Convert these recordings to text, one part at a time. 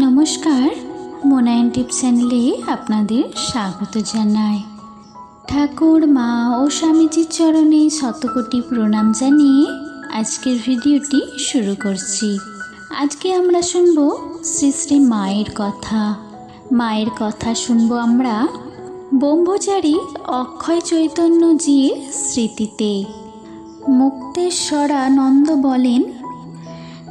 নমস্কার মোনায়ন টিপ চ্যানেলে আপনাদের স্বাগত জানাই। ঠাকুর, মা ও স্বামীজির চরণে শতকোটি প্রণাম জানিয়ে আজকের ভিডিওটি শুরু করছি। আজকে আমরা শুনব শ্রী শ্রী মায়ের কথা। মায়ের কথা শুনব আমরা ব্রহ্মচারী অক্ষয় চৈতন্যজির স্মৃতিতে। মুক্তেশ্বরানন্দ বলেন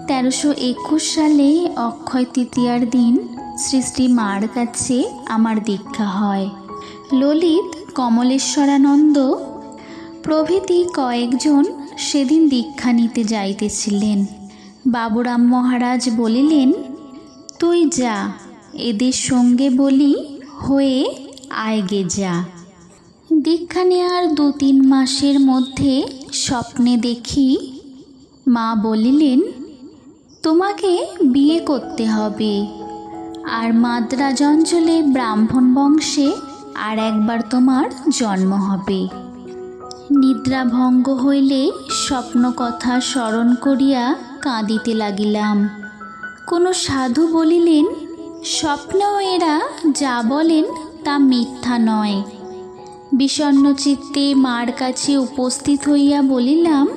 তেরোশো একুশ সালে অক্ষয় তৃতীয়ার দিন শ্রী শ্রী মার কাছে আমার দীক্ষা হয়। ললিত কমলেশ্বরানন্দ প্রভৃতি কয়েকজন সেদিন দীক্ষা নিতে যাইতেছিলেন। বাবুরাম মহারাজ বলিলেন, তুই যা, এদের সঙ্গে বলি হয়ে আয়গে যা। দীক্ষা নেওয়ার দু তিন মাসের মধ্যে স্বপ্নে দেখি মা বলিলেন তোমাকে বিয়ে করতে হবে। আর মাদ্রাজ অঞ্চলে ব্রাহ্মণ বংশে আর একবার তোমার জন্ম হবে। নিদ্রা ভঙ্গ হইলে স্বপ্ন কথা স্মরণ করিয়া কাঁদিতে লাগিলাম। কোনো সাধু বলিলেন, স্বপ্নেও এরা যা বলেন তা মিথ্যা নয়। বিষণ্ণ চিত্তে মার কাছে উপস্থিত হইয়া বলিলাম,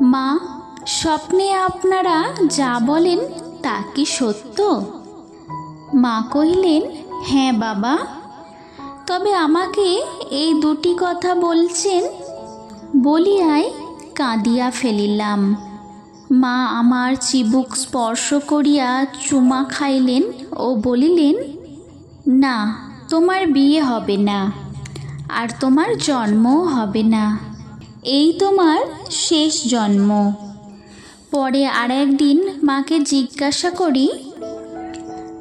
মা স্বপ্নে আপনারা যা বলেন তা কি সত্য? মা কহিলেন হ্যাঁ বাবা। তবে আমাকে এই দুটি কথা বলছেন। বলিয়ায় কাঁদিয়া ফেলিলাম। মা আমার চিবুক স্পর্শ করিয়া চুমা খাইলেন ও বলিলেন, না, তোমার বিয়ে হবে না, আর তোমার জন্মও হবে না। এই তোমার শেষ জন্ম। পরে আর একদিন মাকে জিজ্ঞাসা করি,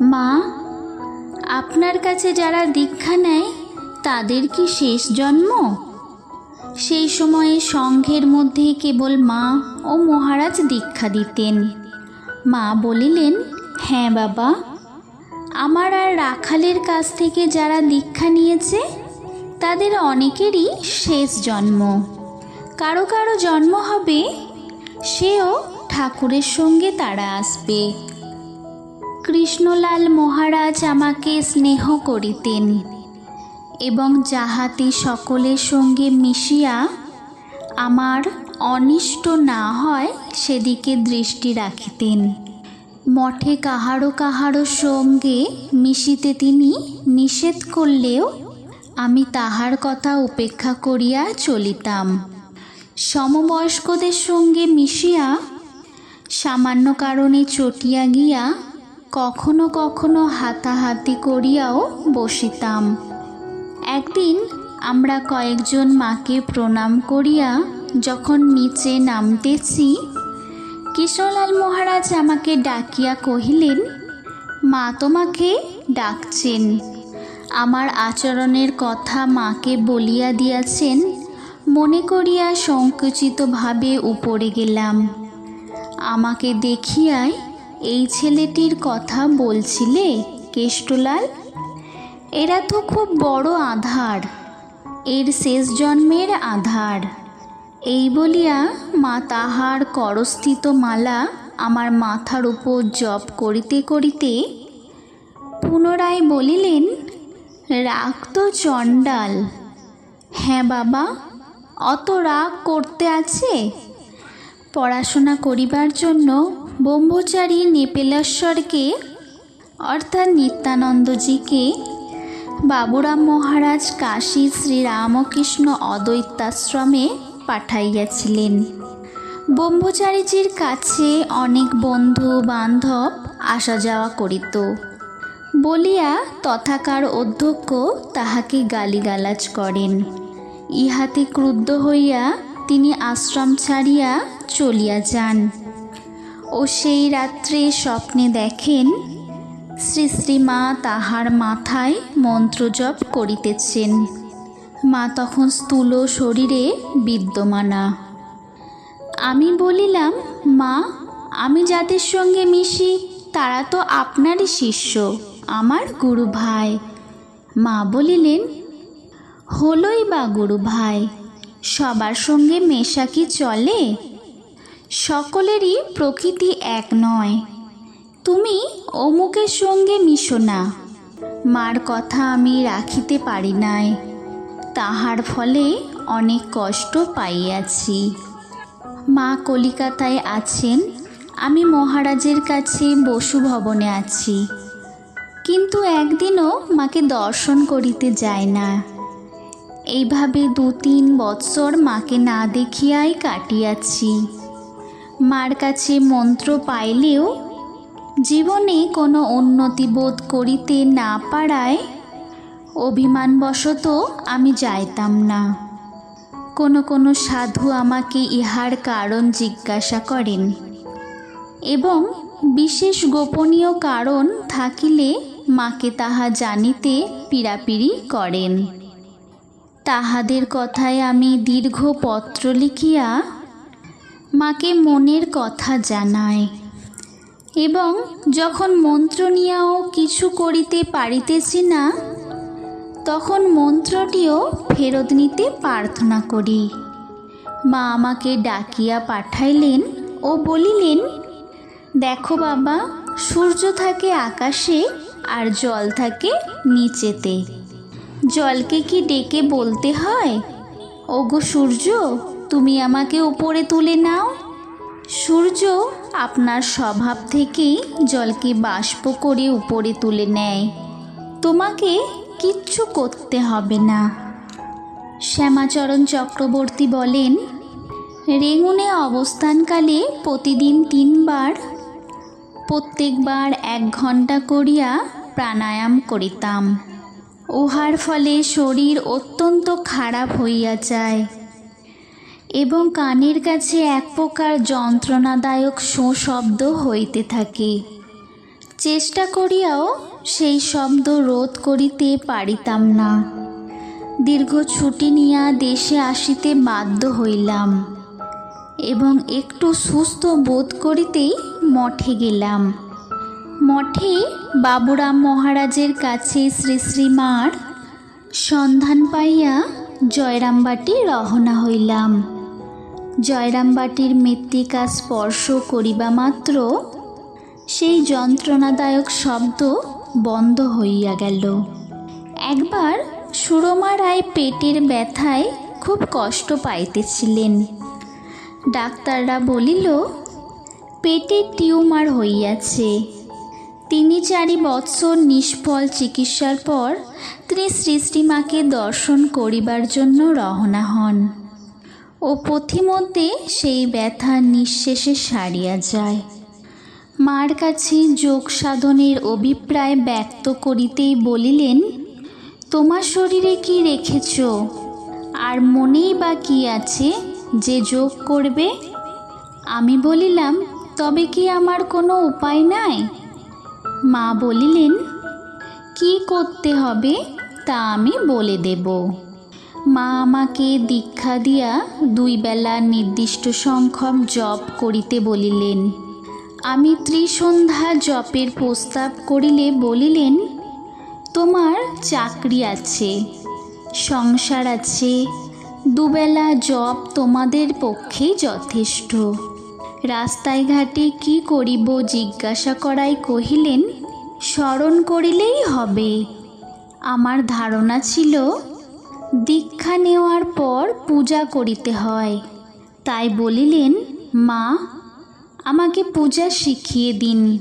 মা, আপনার কাছে যারা দীক্ষা নেয়, তাদের কি শেষ জন্ম? সেই সময়ে সংঘের মধ্যে কেবল মা ও মহারাজ দীক্ষা দিতেন। মা বলিলেন হ্যাঁ বাবা, আমার আর রাখালের কাছ থেকে যারা দীক্ষা নিয়েছে, তাদের অনেকেরই শেষ জন্ম। কারও কারও জন্ম হবে, সেও ঠাকুরের সঙ্গে তারা আসবে। কৃষ্ণলাল মহারাজ আমাকে স্নেহ করিতেন এবং যাহাতে সকলের সঙ্গে মিশিয়া আমার অনিষ্ট না হয় সেদিকে দৃষ্টি রাখিতেন। মঠে কাহারো কাহারো সঙ্গে মিশিতে তিনি নিষেধ করলেও আমি তাহার কথা উপেক্ষা করিয়া চলিতাম। সমবয়স্কদের সঙ্গে মিশিয়া সামান্য কারণে চটিয়া গিয়া কখনো কখনো হাতাহাতি করিয়াও বসিতাম। একদিন আমরা কয়েকজন মাকে প্রণাম করিয়া যখন নিচে নামতেছি কৃষ্ণলাল মহারাজ আমাকে ডাকিয়া কহিলেন, মা তোমাকে ডাকছেন। আমার আচরণের কথা মাকে বলিয়া দিয়াছেন, মনে করিয়া সংকুচিতভাবে উপরে গেলাম। আমাকে দেখিয়াই এই ছেলেটির কথা বলছিলে, কেষ্টলাল? এরা তো খুব বড় আধার, এর শেষ জন্মের আধার। এই বলিয়া মা তাহার করস্থিত মালা আমার মাথার উপর জপ করিতে করিতে পুনরায় বলিলেন, রাগ তো চণ্ডাল। হ্যাঁ বাবা, অত রাগ করতে আছে? পড়াশোনা করিবার জন্য ব্রহ্মচারী নেপেলেশ্বরকে, অর্থাৎ নিত্যানন্দজিকে, বাবুরাম মহারাজ কাশী শ্রীরামকৃষ্ণ অদ্বৈতাশ্রমে পাঠাইয়াছিলেন। ব্রহ্মচারীজির কাছে অনেক বন্ধু, বান্ধব আসা যাওয়া করিত। বলিয়া তথাকার অধ্যক্ষ তাহাকে গালিগালাজ করেন। ইহাতে ক্রুদ্ধ হইয়া তিনি আশ্রম ছাড়িয়া চলিয়া যান। ও সেই রাত্রে স্বপ্নে দেখেন, শ্রী শ্রীমা তাহার মাথায় মন্ত্রজপ করিতেছেন। মা তখন স্থূল শরীরে বিদ্যমানা। আমি বলিলাম, মা, আমি যাদের সঙ্গে মিশি, তারা তো আপনারই শিষ্য, আমার গুরু ভাই। মা বলিলেন, হলোই বা গুরু ভাই, সবার সঙ্গে মেশা কি চলে? সকলেরই প্রকৃতি এক নয়। তুমি অমুকের সঙ্গে মিশো না। মার কথা আমি রাখিতে পারি নাই। তাহার ফলে অনেক কষ্ট পাইয়াছি। মা কলিকাতায় আছেন, আমি মহারাজের কাছে বসু ভবনে আছি। কিন্তু একদিনও মাকে দর্শন করিতে যায় না। এইভাবে দু তিন বৎসর মাকে না দেখিয়াই কাটিয়াছি। মার কাছে মন্ত্র পাইলেও জীবনে কোনো উন্নতি বোধ করিতে না পারায় অভিমানবশত আমি যাইতাম না। কোনো কোনো সাধু আমাকে ইহার কারণ জিজ্ঞাসা করেন এবং বিশেষ গোপনীয় কারণ থাকিলে মাকে তাহা জানিতে পীড়াপিড়ি করেন। তাহাদের কথায় আমি দীর্ঘ পত্র লিখিয়া মাকে মনের কথা জানায়। এবং যখন মন্ত্র নিয়েও কিছু করিতে পারিতেছি না, তখন মন্ত্রটিও ফেরত নিতে প্রার্থনা করি। মা আমাকে ডাকিয়া পাঠাইলেন ও বলিলেন, দেখো বাবা, সূর্য থাকে আকাশে আর জল থাকে নিচেতে। জলকে কি ডেকে বলতে হয়? ওগো সূর্য তুমি আমাকে উপরে তুলে নাও। সূর্য আপনার স্বভাব থেকেই জলকে বাষ্প করে উপরে তুলে নেয়। তোমাকে কিচ্ছু করতে হবে না। শ্যামাচরণ চক্রবর্তী বলেন, রেঙুনে অবস্থানকালে প্রতিদিন তিনবার, প্রত্যেকবার এক ঘণ্টা করিয়া প্রাণায়াম করিতাম। উহার ফলে শরীর অত্যন্ত খারাপ হইয়া যায়। এবং কানের কাছে এক প্রকার যন্ত্রণাদায়ক শো শব্দ হইতে থাকে। চেষ্টা করিয়াও সেই শব্দ রোধ করিতে পারিতাম না। দীর্ঘ ছুটি নিয়া দেশে আসিতে বাধ্য হইলাম এবং একটু সুস্থ বোধ করিতেই মঠে গেলাম। মঠে বাবুরাম মহারাজের কাছে শ্রী শ্রীমার সন্ধান পাইয়া জয়রামবাটি রহনা হইলাম। জয়রামবাটির মৃত্তিকা স্পর্শ করিবা মাত্র সেই যন্ত্রণাদায়ক শব্দ বন্ধ হইয়া গেল। একবার সুরমা রায় পেটের ব্যথায় খুব কষ্ট পাইতেছিলেন। ডাক্তাররা বলিল, পেটে টিউমার হইয়াছে। তিনি চারি বৎসর নিষ্ফল চিকিৎসার পর তিনি শ্রীমাকে দর্শন করিবার জন্য রওনা হন। ও পথিমধ্যে সেই ব্যথা নিঃশেষে সারিয়া যায়। মার কাছে যোগ সাধনের অভিপ্রায় ব্যক্ত করিতেই বলিলেন, তোমার শরীরে কি রেখেছ? আর মনেই বা কি আছে যে যোগ করবে? আমি বলিলাম, তবে কি আমার কোনো উপায় নাই? মা বলিলেন, কি করতে হবে তা আমি বলে দেব। মা আমাকে দীক্ষা দিয়া দুই বেলা নির্দিষ্ট সংখ্যক জপ করিতে বলিলেন। আমি ত্রিসন্ধ্যা জপের প্রস্তাব করিলে বলিলেন, তোমার চাকরি আছে, সংসার আছে, দুবেলা জপ তোমাদের পক্ষে যথেষ্ট। রাস্তায় ঘাটে কি করিব জিজ্ঞাসা করাই কহিলেন, স্মরণ করিলেই হবে। আমার ধারণা ছিল দীক্ষা নেওয়ার পর পূজা করিতে হয়। তাই বলিলেন, মা, আমাকে পূজা শিখিয়ে দিন।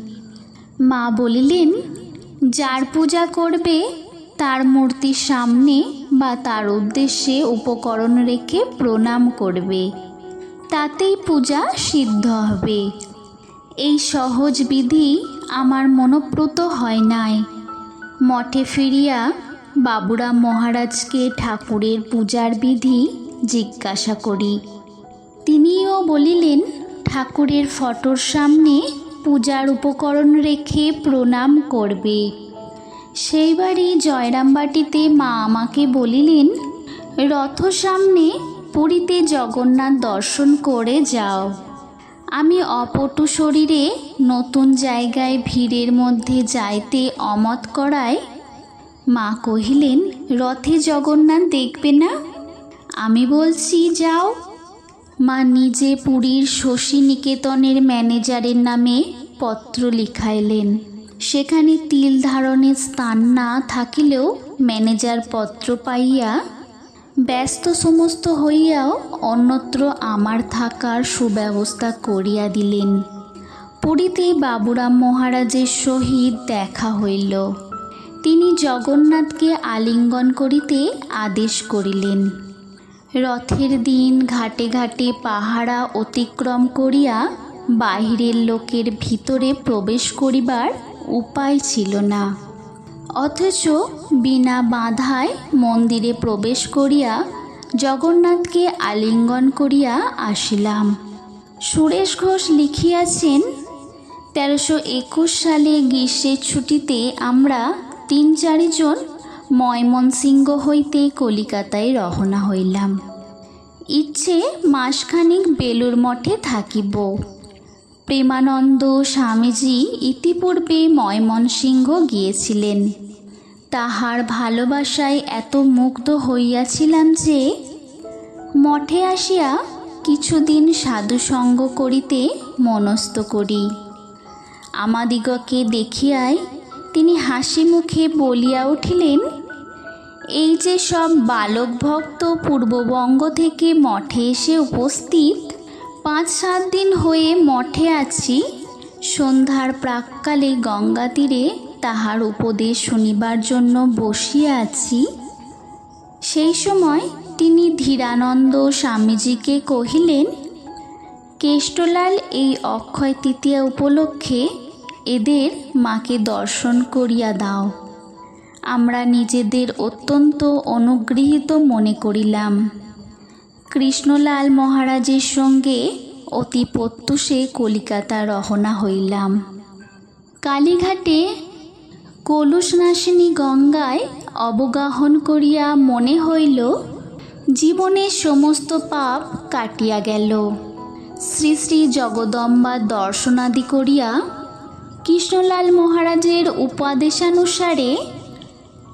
মা বলিলেন, যার পূজা করবে, তার মূর্তির সামনে বা তার উদ্দেশ্যে উপকরণ রেখে প্রণাম করবে। তাতেই পূজা সিদ্ধ হবে। এই সহজ বিধি আমার মনোপ্রুত হয় নাই। মঠে ফিরিয়া বাবুরাম মহারাজকে ঠাকুরের পূজার বিধি জিজ্ঞাসা করি। তিনিও বলিলেন, ঠাকুরের ফটোর সামনে পূজার উপকরণ রেখে প্রণাম করবে। সেইবারই জয়রামবাটিতে মা আমাকে বলিলেন, রথ সামনে পুরীতে জগন্নাথ দর্শন করে যাও। আমি অপটু শরীরে নতুন জায়গায় ভিড়ের মধ্যে যাইতে অমত করায় মা কহিলেন, রথে জগন্নাথ দেখবে না? আমি বলছি, যাও। মা নিজে পুরীর শশী নিকেতনের ম্যানেজারের নামে পত্র লিখাইলেন। সেখানে তিল ধারণের স্থান না থাকিলেও ম্যানেজার পত্র পাইয়া, ব্যস্ত সমস্ত হইয়াও অন্যত্র আমার থাকার সুব্যবস্থা করিয়া দিলেন। পুরীতে বাবুরাম মহারাজের সহিত দেখা হইল। তিনি জগন্নাথকে আলিঙ্গন করিতে আদেশ করিলেন। রথের দিন ঘাটে ঘাটে পাহারা অতিক্রম করিয়া বাহিরের লোকের ভিতরে প্রবেশ করিবার উপায় ছিল না। অথচ বিনা বাধায় মন্দিরে প্রবেশ করিয়া জগন্নাথকে আলিঙ্গন করিয়া আসিলাম। সুরেশ ঘোষ লিখিয়াছেন, তেরোশো একুশ সালে গ্রীষ্মের ছুটিতে আমরা তিন চারিজন ময়মনসিংহ হইতে কলিকাতায় রওনা হইলাম। ইচ্ছে মাসখানিক বেলুর মঠে থাকিব। প্রেমানন্দ স্বামীজি ইতিপূর্বে ময়মনসিংহ গিয়েছিলেন। তাহার ভালোবাসায় এত মুগ্ধ হইয়াছিলাম যে, মঠে আসিয়া কিছুদিন সাধুসঙ্গ করিতে মনস্থ করি। আমাদিগকে দেখিয়াই তিনি হাসি মুখে বলিয়া উঠিলেন, এই যে সব বালক ভক্ত পূর্ববঙ্গ থেকে মঠে এসে উপস্থিত পাঁচ সাত দিন হয়ে মঠে আছি, সন্ধ্যার প্রাককালে গঙ্গা তীরে তাহার উপদেশ শুনিবার জন্য বসিয়া আছি। সেই সময় তিনি ধীরানন্দ স্বামীজিকে কহিলেন, কেষ্টলাল, এই অক্ষয় তৃতীয়া উপলক্ষে এদের মাকে দর্শন করিয়া দাও। আমরা নিজেদের অত্যন্ত অনুগৃহীত মনে করিলাম। কৃষ্ণলাল মহারাজের সঙ্গে অতি প্রত্যুষে কলিকাতা রহনা হইলাম। কালীঘাটে কলুষনাশিনী গঙ্গায় অবগাহন করিয়া মনে হইল, জীবনের সমস্ত পাপ কাটিয়া গেল। শ্রী শ্রী জগদম্বার দর্শনাদি করিয়া কৃষ্ণলাল মহারাজের উপদেশানুসারে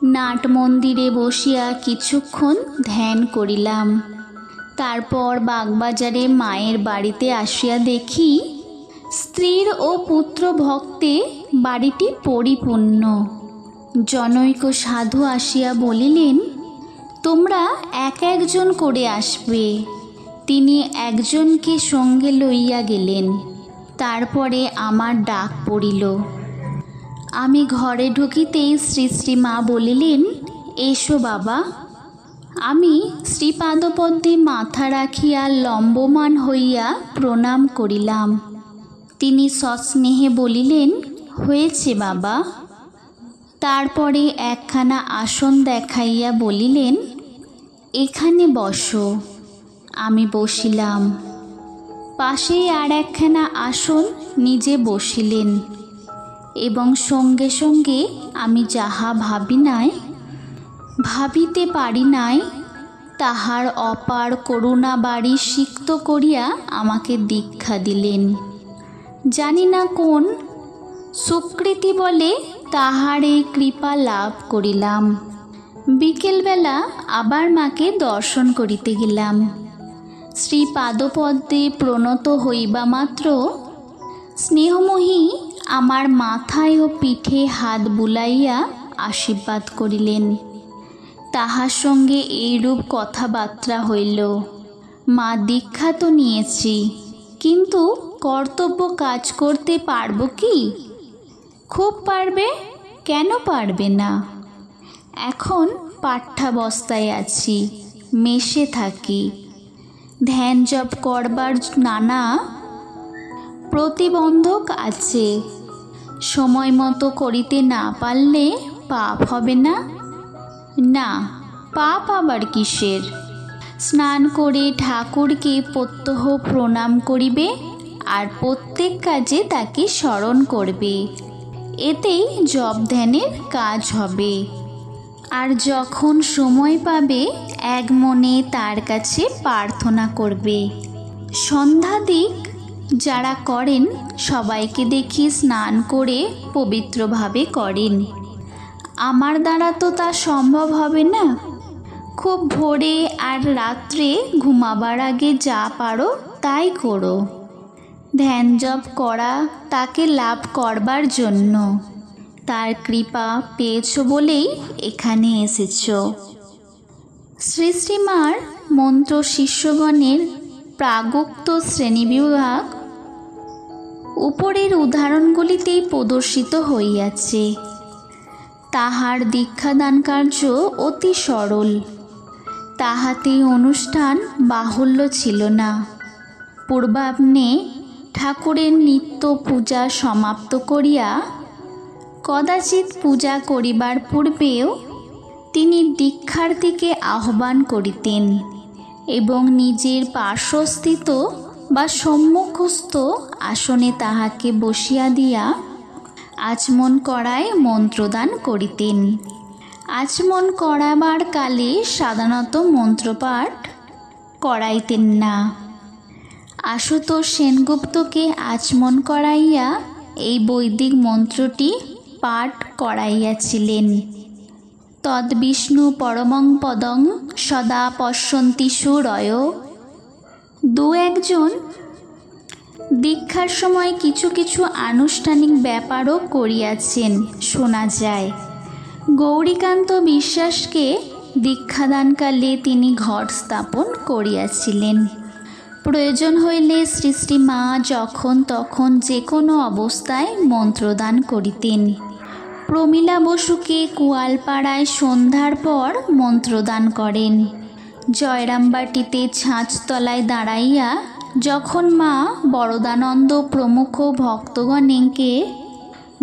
নাট মন্দিরে বসিয়া কিছুক্ষণ ধ্যান করিলাম। তারপর বাগবাজারে মায়ের বাড়িতে আসিয়া দেখি স্ত্রীর ও পুত্র ভক্তে বাড়িটি পরিপূর্ণ। জনৈক সাধু আসিয়া বলিলেন, তোমরা এক একজন করে আসবে। তিনি একজনকে সঙ্গে লইয়া গেলেন। তারপরে আমার ডাক পড়িল। আমি ঘরে ঢুকিতেই শ্রী শ্রী মা বলিলেন, এসো বাবা। আমি শ্রীপাদপদ্মে মাথা রাখিয়া লম্বমান হইয়া প্রণাম করিলাম। তিনি সস্নেহে বলিলেন, হয়েছে বাবা। তারপরে একখানা আসন দেখাইয়া বলিলেন, এখানে বসো। আমি বসিলাম। পাশেই আর একখানা আসন নিজে বসিলেন। এবং সঙ্গে সঙ্গে আমি যাহা ভাবি নাই, ভাবিতে পারি নাই, তাহার অপার করুণা বাড়ি সিক্ত করিয়া আমাকে দীক্ষা দিলেন। জানি না কোন, সুকৃতি বলে তাহার এই কৃপা লাভ করিলাম। বিকেলবেলা আবার মাকে দর্শন করিতে গেলাম। শ্রী পাদপদ্মে প্রণত হইবা মাত্র। স্নেহময়ী আমার মাথায় ও পিঠে হাত বুলাইয়া আশীর্বাদ করিলেন। তাহার সঙ্গে এইরূপ কথাবার্তা হইল। মা দীক্ষা তো নিয়েছি, কিন্তু কর্তব্য কাজ করতে পারব কি? খুব পারবে, কেন পারবে না? এখন পাঠ্যাবস্থায় আছি মেশে থাকি। ধ্যান জপ করবার নানা প্রতিবন্ধক আছে। সময় মতো করিতে না পারলে পাপ হবে না। না, পাপ আবার কিসের? স্নান করে ঠাকুরকে প্রত্যহ প্রণাম করিবে আর প্রত্যেক কাজে তাকে স্মরণ করবে। এতেই জপ ধ্যানের কাজ হবে। আর যখন সময় পাবে, এক মনে তার কাছে প্রার্থনা করবে। সন্ধ্যা দিক, যারা করেন, সবাইকে দেখি স্নান করে পবিত্রভাবে করেন। আমার দ্বারা তো তা সম্ভব হবে না। খুব ভোরে আর রাত্রে ঘুমাবার আগে যা পারো, তাই করো। ধ্যান জপ করা, তাকে লাভ করবার জন্য। তার কৃপা পেয়েছ বলেই এখানে এসেছ। সৃষ্টিমার মন্ত্র শিষ্যগণের প্রাগোক্ত শ্রেণীবিভাগ উপরের উদাহরণগুলিতেই প্রদর্শিত হইয়াছে। তাহার দীক্ষাদান কার্য অতি সরল। তাহাতে অনুষ্ঠান বাহুল্য ছিল না। পূর্বাহ্নে ঠাকুরের নিত্য পূজা সমাপ্ত করিয়া কদাচিৎ পূজা করিবার পূর্বেও তিনি দীক্ষার্থীকে আহ্বান করিতেন এবং নিজের পার্শ্বস্থিত বা সম্মুখস্থ আসনে তাহাকে বসিয়া দিয়া আচমন করায় মন্ত্রদান করিতেন। আচমন করাবার কালে সাধারণত মন্ত্রপাঠ করাইতেন না। আশুতোষ সেনগুপ্তকে আচমন করাইয়া এই বৈদিক মন্ত্রটি পাঠ করাইয়াছিলেন। তদ্বিষ্ণু পরমং পদং সদা পশ্যন্তি সুরয়। দু একজন দীক্ষার সময় কিছু কিছু আনুষ্ঠানিক ব্যাপারও করিয়াছেন, শোনা যায়। গৌরীকান্ত বিশ্বাসকে দীক্ষাদানকালে তিনি ঘট স্থাপন করিয়াছিলেন। প্রয়োজন হইলে সৃষ্টি মা যখন তখন যে কোনো অবস্থায় মন্ত্রদান করিতেন। প্রমীলা বসুকে কুয়ালপাড়ায় সন্ধ্যার পর মন্ত্রদান করেন। জয়রামবাটিতে ছাঁচতলায় দাঁড়াইয়া যখন মা বরদানন্দ প্রমুখ ভক্তগণকে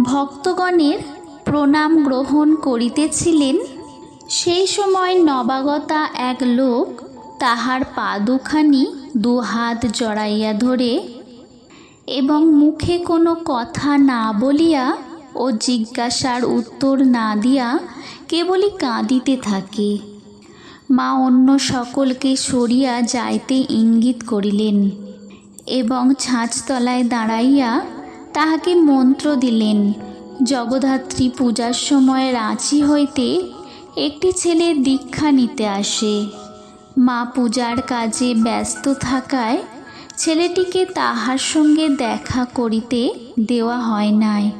ভক্তগণের প্রণাম গ্রহণ করিতেছিলেন, সেই সময় নবাগতা এক লোক তাহার পা দুখানি দু হাত জড়াইয়া ধরে এবং মুখে কোনো কথা না বলিয়া ও জিজ্ঞাসার উত্তর না দিয়া কেবলই কাঁদিতে থাকে। মা অন্য সকলকে সরিয়া যাইতে ইঙ্গিত করিলেন এবং ছাঁচতলায় দাঁড়াইয়া তাহাকে মন্ত্র দিলেন, জগদ্ধাত্রী, পূজার সময় রাঁচি হইতে একটি ছেলে দীক্ষা নিতে আসে। মা পূজার কাজে ব্যস্ত থাকায় ছেলেটিকে তাহার সঙ্গে দেখা করিতে দেওয়া হয় নাই।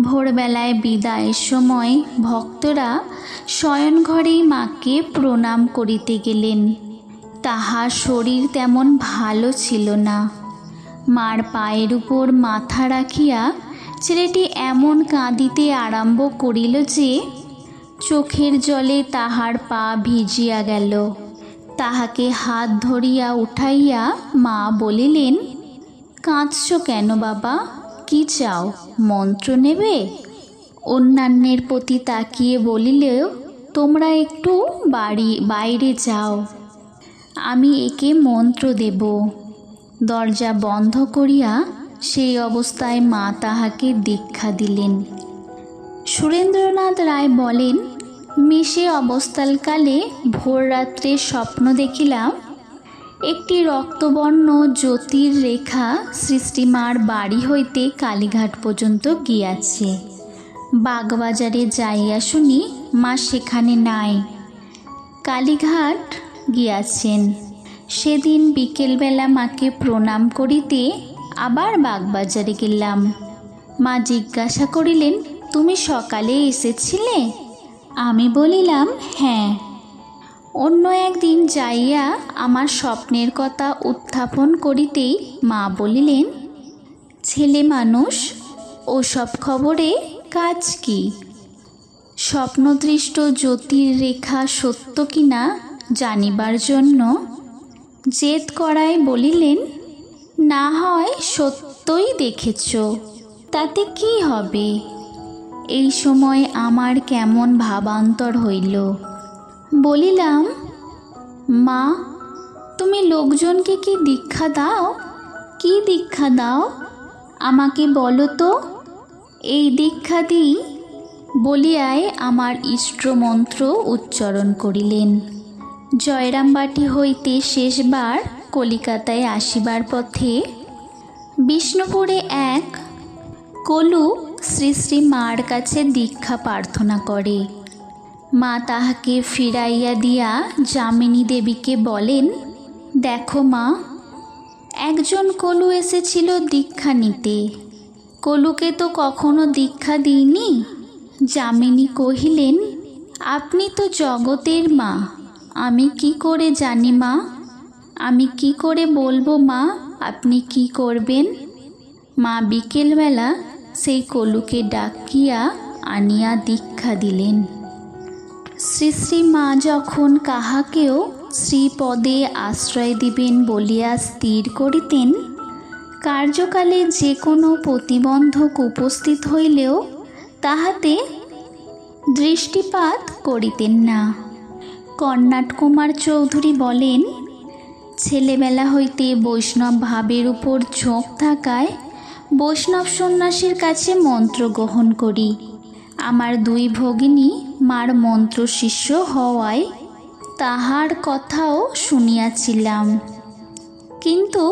ভোরবেলায় বিদায়ের সময় ভক্তরা শয়নঘরেই মাকে প্রণাম করিতে গেলেন। তাহার শরীর তেমন ভালো ছিল না। মার পায়ের উপর মাথা রাখিয়া ছেলেটি এমন কাঁদিতে আরম্ভ করিল যে, চোখের জলে তাহার পা ভিজিয়া গেল। তাহাকে হাত ধরিয়া উঠাইয়া মা বলিলেন, কাঁদছ কেন বাবা? কি চাও? মন্ত্র নেবে? অন্যান্যের প্রতি তাকিয়ে বলিলেও তোমরা একটু বাড়ি, বাইরে যাও। আমি একে মন্ত্র দেব। দরজা বন্ধ করিয়া সেই অবস্থায় মা তাহাকে দীক্ষা দিলেন। সুরেন্দ্রনাথ রায় বলেন মিশে অবস্থালকালে ভোর রাত্রে স্বপ্ন দেখিলাম একটি রক্তবর্ণ জ্যোতির রেখা সৃষ্টিমার বাড়ি হইতে কালীঘাট পর্যন্ত গিয়াছে। বাগবাজারে যাইয়া শুনি মা সেখানে নাই। কালীঘাট গিয়াছেন। সেদিন বিকেলবেলা মাকে প্রণাম করিতে আবার বাগবাজারে গেলাম। মা জিজ্ঞাসা করিলেন, তুমি সকালে এসেছিলে? আমি বলিলাম হ্যাঁ। অন্য একদিন যাইয়া আমার স্বপ্নের কথা উত্থাপন করিতেই মা বলিলেন, ছেলে মানুষ, ওসব খবরে কাজ কি? স্বপ্নদৃষ্ট জ্যোতির রেখা সত্য কিনা জানিবার জন্য? জেদ করায় বলিলেন, না হয় সত্যই দেখেছ, তাতে কি হবে? এই সময় আমার কেমন ভাবান্তর হইল। বলিলাম, মা, তুমি লোকজনকে কি দীক্ষা দাও? কি দীক্ষা দাও? আমাকে বলো তো, এই দীক্ষা দিই? বলিয়ায় আমার ইষ্টমন্ত্র উচ্চারণ করিলেন। জয়রামবাটি হইতে শেষবার কলিকাতায় আসিবার পথে বিষ্ণুপুরে এক কলু শ্রী শ্রী মার কাছে দীক্ষা প্রার্থনা করে। মা তাহাকে ফিরাইয়া দিয়া যামিনী দেবীকে বলেন, দেখো মা, একজন কলু এসেছিল দীক্ষা নিতে। কলুকে তো কখনো দীক্ষা দিইনি? যামিনী কহিলেন, আপনি তো জগতের মা, আমি কি করে জানি মা? আমি কি করে বলব মা, আপনি কি করবেন? মা বিকেলবেলা সেই কলুকে ডাকিয়া আনিয়া দীক্ষা দিলেন। শ্রী মা যখন কাহাকেও শ্রীপদে আশ্রয় দিবেন বলিয়া স্থির করিতেন, কার্যকালে যে কোনো প্রতিবন্ধক উপস্থিত হইলেও তাহাতে দৃষ্টিপাত করিতেন না। কর্ণাট কুমার চৌধুরী বলেন, ছেলেবেলা হইতে বৈষ্ণব ভাবের উপর ঝোঁক থাকায় বৈষ্ণব সন্ন্যাসীর কাছে মন্ত্র গ্রহণ করি। আমার দুই ভগিনী মার মন্ত্র শিষ্য হওয়ায় তাহার কথাও শুনিয়াছিলাম। কিন্তু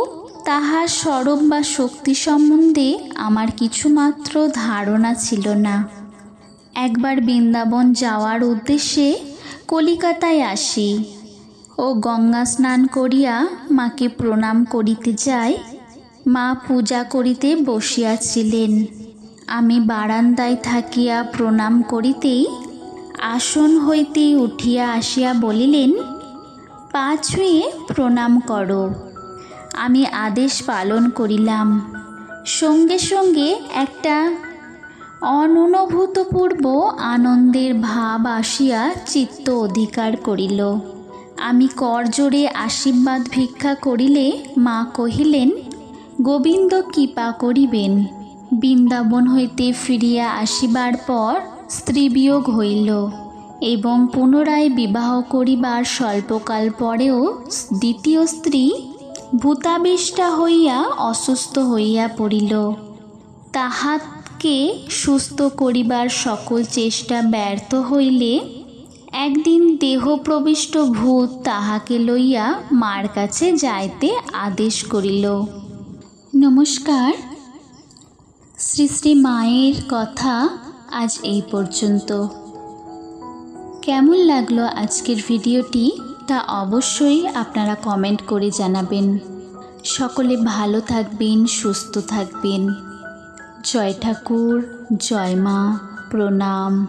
তাহার স্বরূপ বা শক্তি সম্বন্ধে আমার কিছুমাত্র ধারণা ছিল না। একবার বৃন্দাবন যাওয়ার উদ্দেশ্যে কলিকাতায় আসি ও গঙ্গা স্নান করিয়া মাকে প্রণাম করিতে যাই। মা পূজা করিতে বসিয়াছিলেন। আমি বারান্দায় থাকিয়া প্রণাম করিতেই আসন হইতে উঠিয়া আসিয়া বলিলেন, পা ছুঁয়ে প্রণাম করো। আমি আদেশ পালন করিলাম। সঙ্গে সঙ্গে একটা অনুভূতপূর্ব আনন্দের ভাব আসিয়া চিত্ত অধিকার করিল। আমি করজোড়ে আশীর্বাদ ভিক্ষা করিলে মা কহিলেন, গোবিন্দ কৃপা করিবেন। বৃন্দাবন হইতে ফিরিয়া আসিবার পর স্ত্রীবিয়োগ হইল এবং পুনরায় বিবাহ করিবার স্বল্পকাল পরেও দ্বিতীয় স্ত্রী ভূতাবিষ্টা হইয়া অসুস্থ হইয়া পড়িল। তাহাকে সুস্থ করিবার সকল চেষ্টা ব্যর্থ হইলে একদিন দেহপ্রবিষ্ট ভূত তাহাকে লইয়া মার কাছে যাইতে আদেশ করিল। নমস্কার। শ্রী শ্রী মায়ের কথা আজ এই পর্যন্ত। কেমন লাগল আজকের ভিডিওটি? তা অবশ্যই আপনারা কমেন্ট করে জানাবেন। সকলে ভালো থাকবেন, সুস্থ থাকবেন। জয় ঠাকুর, জয় মা, প্রণাম।